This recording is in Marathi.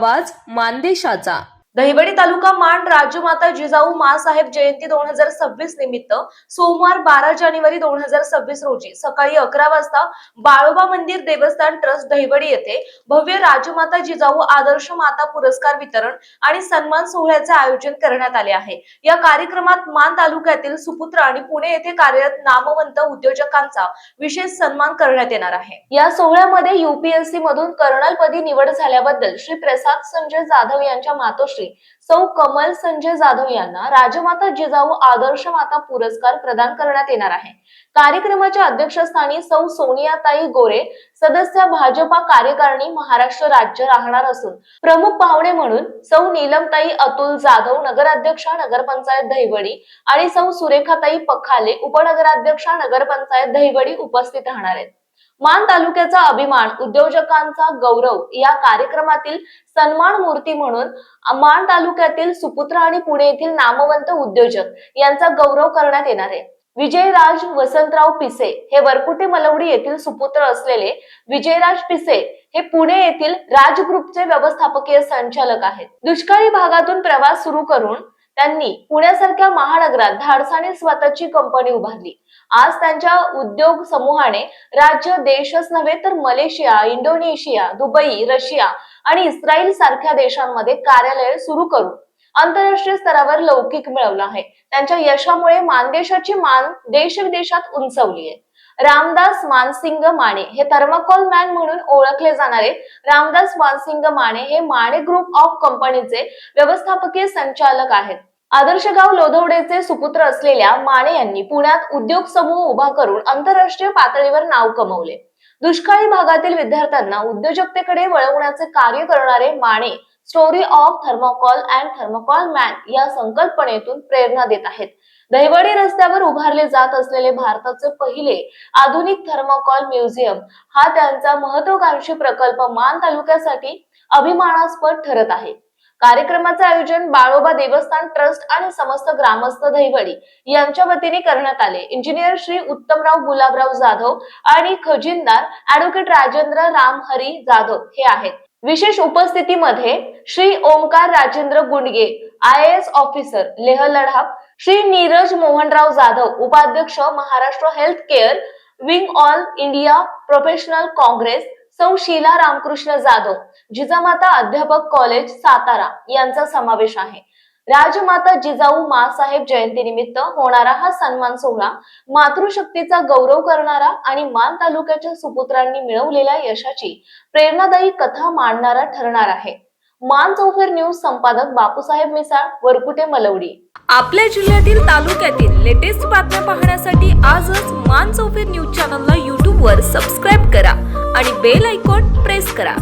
आवाज मानदेशाचा. दहिवडी तालुका मांड राजमाता जिजाऊ मासाहेब जयंती दोन हजार सव्वीस निमित्त सोमवार बारा जानेवारी दोन हजार सव्वीस रोजी सकाळी अकरा वाजता बाळोबा मंदिर देवस्थान ट्रस्ट दहिवडी येथे भव्य राजमाता जिजाऊ आदर्श माता पुरस्कार वितरण आणि सन्मान सोहळ्याचे आयोजन करण्यात आले आहे. या कार्यक्रमात मान तालुक्यातील सुपुत्र आणि पुणे येथे कार्यरत नामवंत उद्योजकांचा विशेष सन्मान करण्यात येणार आहे. या सोहळ्यामध्ये युपीएससी मधून कर्नलपदी निवड झाल्याबद्दल श्री प्रसाद संजय जाधव यांच्या मातोश्री सौ कमल संजय जाधव यांना राजमाता जिजाऊ आदर्श माता पुरस्कार प्रदान करण्यात येणार आहे. कार्यक्रमाच्या अध्यक्षस्थानी सौ सोनियाताई गोरे सदस्य भाजपा कार्यकारिणी महाराष्ट्र राज्य राहणार असून प्रमुख पाहुणे म्हणून सौ नीलमताई अतुल जाधव नगराध्यक्षा नगरपंचायत दहिवडी आणि सौ सुरेखाताई पखाले उपनगराध्यक्षा नगरपंचायत दहिवडी उपस्थित राहणार आहेत. मान तालुक्याचा अभिमान उद्योजकांचा गौरव या कार्यक्रमातील सन्मान मूर्ती म्हणून मान तालुक्यातील सुपुत्र आणि पुणे येथील नामवंत उद्योजक यांचा गौरव करण्यात येणार आहे. विजयराज वसंतराव पिसे हे वरकुटे मलवडी येथील सुपुत्र असलेले विजयराज पिसे हे पुणे येथील राज ग्रुपचे व्यवस्थापकीय संचालक आहेत. दुष्काळी भागातून प्रवास सुरू करून त्यांनी पुण्यासारख्या महानगरात धाडसाने स्वतःची कंपनी उभारली. आज त्यांच्या उद्योग समूहाने राज्य देशच नव्हे तर मलेशिया इंडोनेशिया दुबई रशिया आणि इस्रायल सारख्या देशांमध्ये कार्यालय सुरू करून आंतरराष्ट्रीय स्तरावर लौकिक मिळवला आहे. त्यांच्या यशामुळे मानदेशाची मान देश विदेशात उंचवली आहे. रामदास मानसिंग माने हे थर्माकोल मॅन म्हणून ओळखले जाणारे रामदास मानसिंग माने हे माने ग्रुप ऑफ कंपनीचे व्यवस्थापकीय संचालक आहेत. आदर्श गाव लोधवडेचे सुपुत्र असलेल्या माने यांनी पुण्यात उद्योग समूह उभा करून आंतरराष्ट्रीय पातळीवर नाव कमवले. दुष्काळी भागातील विद्यार्थ्यांना उद्योजकतेकडे वळवण्याचे कार्य करणारे Mane story of thermocol and thermocol man या संकल्पनेतून प्रेरणा देत आहेत. दहिवडी रस्त्यावर उभारले जात असलेले भारताचे पहिले आधुनिक थर्मोकॉल म्युझियम हा त्यांचा महत्वाकांक्षी प्रकल्प मान तालुक्यासाठी अभिमानास्पद ठरत आहे. कार्यक्रमाचे आयोजन बाळोबा देवस्थान ट्रस्ट आणि समस्त ग्रामस्थ दहिवडी यांच्या वतीने करण्यात आले. इंजिनियर श्री उत्तमराव गुलाबराव जाधव आणि खजिनदार ऍडव्होकेट राजेंद्र रामहरी जाधव हे आहेत. विशेष उपस्थितीमध्ये Shri Omkar Rajendra Gundge I S officer Leh Ladakh Shri Neeraj Mohanrao Jadhav उपाध्यक्ष Maharashtra health care wing all India professional Congress सौ शीला रामकृष्ण जाधव जिजामाता अध्यापक कॉलेज सातारा यांचा समावेश आहे. राजमाता जिजाऊ मासाहेब जयंतीनिमित्त होणारा हा सन्मान सोहळा मातृशक्तीचा गौरव करणारा आणि मान तालुक्याच्या सुपुत्रांनी मिळवलेल्या यशाची प्रेरणादायी कथा मांडणारा ठरणार आहे. मान चौफेर न्यूज संपादक बापूसाहेब मिसाळ वरकुटे मलवडी. आपल्या जिल्ह्यातील तालुक्यातील लेटेस्ट बातम्या पाहण्यासाठी आजच मान चौफेर न्यूज चॅनलला यूट्यूबवर सबस्क्राईब बेल आयकॉन प्रेस करा.